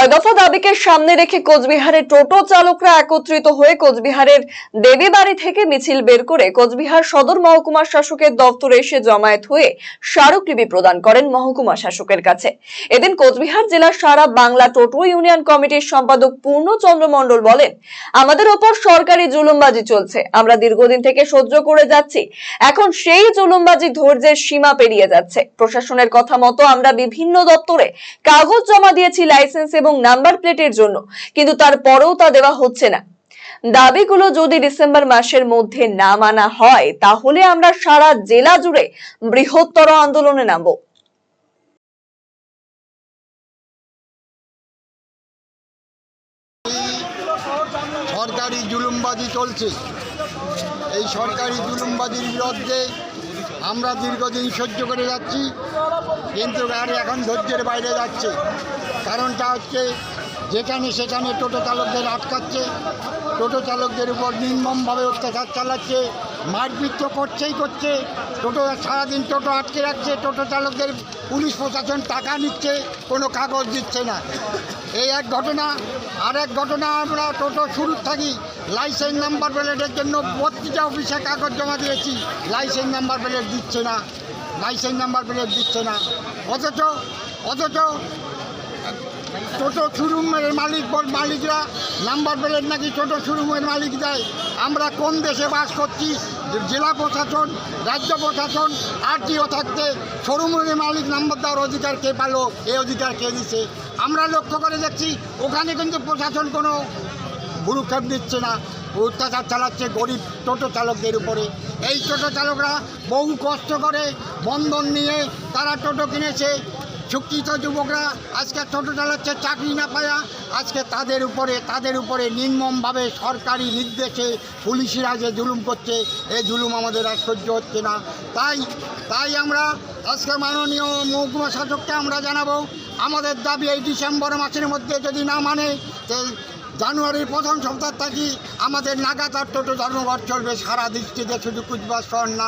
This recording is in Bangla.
ছয় দফা দাবিকে সামনে রেখে কোচবিহারের টোটো চালকরা একত্রিত হয়ে কোচবিহারের দেবীবাড়ি থেকে মিছিল বের করে কোচবিহার সদর মহকুমা শাসকের দপ্তরে এসে জমায়েত হয়ে স্মারকলিপি প্রদান করেন মহকুমা শাসকের কাছে। এদিন কোচবিহার জেলার সারা বাংলা টোটো ইউনিয়ন কমিটির সম্পাদক পূর্ণচন্দ্র মণ্ডল বলেন, আমাদের ওপর সরকারি জুলুমবাজি চলছে। আমরা দীর্ঘদিন থেকে সহ্য করে যাচ্ছি। এখন সেই জুলুমবাজি ধৈর্যের সীমা পেরিয়ে যাচ্ছে। প্রশাসনের কথা মতো আমরা বিভিন্ন দপ্তরে কাগজ জমা দিয়েছি, লাইসেন্স এবং নাম্বার প্লেটের জন্য, কিন্তু তারপরেও তা দেওয়া হচ্ছে না। দাবিগুলো যদি ডিসেম্বর মাসের মধ্যে না মানা হয়, তাহলে আমরা সারা জেলা জুড়ে বৃহত্তর আন্দোলনে নামবো। সরকারি জুলুমবাজি চলছে। এই সরকারি জুলুমবাজির বিরুদ্ধে আমরা দীর্ঘদিন সহ্য করে যাচ্ছি, কিন্তু গাড়ি এখন ধৈর্যের বাইরে যাচ্ছে। কারণটা হচ্ছে যেখানে সেখানে টোটো চালকদের আটকাচ্ছে, টোটো চালকদের উপর নির্মমভাবে অত্যাচার চালাচ্ছে মারপিট তো করছেই করছে, টোটো সারাদিন টোটো আটকে রাখছে, টোটো চালকদের পুলিশ প্রশাসন টাকা নিচ্ছে, কোনো কাগজ দিচ্ছে না। এই এক ঘটনা, আর এক ঘটনা আমরা টোটো শুরু থাকি, লাইসেন্স নাম্বার প্লেটের জন্য প্রতিটা অফিসে কাগজ জমা দিয়েছি, লাইসেন্স নাম্বার প্লেট দিচ্ছে না, লাইসেন্স নাম্বার প্লেট দিচ্ছে না। অথচ অথচ টোটো শোরুমের মালিক মালিকরা, নাম্বার প্লেট নাকি টোটো শোরুমের মালিক দেয়? আমরা কোন দেশে বাস করছি? জেলা প্রশাসন, রাজ্য প্রশাসন, আরটিও থাকতে শোরুমের মালিক নাম্বার দেওয়ার অধিকার কে পালো? এই অধিকার কে দিচ্ছে আমরা লক্ষ্য করে দেখছি, ওখানে কিন্তু প্রশাসন কোনো ভুরুক্ষেপ দিচ্ছে না। অত্যাচার চালাচ্ছে গরিব টোটো চালকদের উপরে। এই টোটো চালকরা বহু কষ্ট করে বন্ধন নিয়ে তারা টোটো কিনেছে। শিক্ষিত যুবকরা, আজকে টোটো চালাচ্ছে, চাকরি না পায়া, আজকে তাদের উপরে তাদের উপরে নির্মমভাবে সরকারি নির্দেশে পুলিশরা যে জুলুম করছে, এই জুলুম আমাদের আর সহ্য হচ্ছে না। তাই তাই আমরা আজকে মাননীয় মহকুমা শাসককে আমরা জানাব, আমাদের দাবি এই ডিসেম্বর মাসের মধ্যে যদি না মানে জানুয়ারির প্রথম সপ্তাহ থাকি আমাদের নাগাতার টোটো ধর্মঘট চলবে, সারা দৃষ্টিতে শুধু কুচবিহার শহর না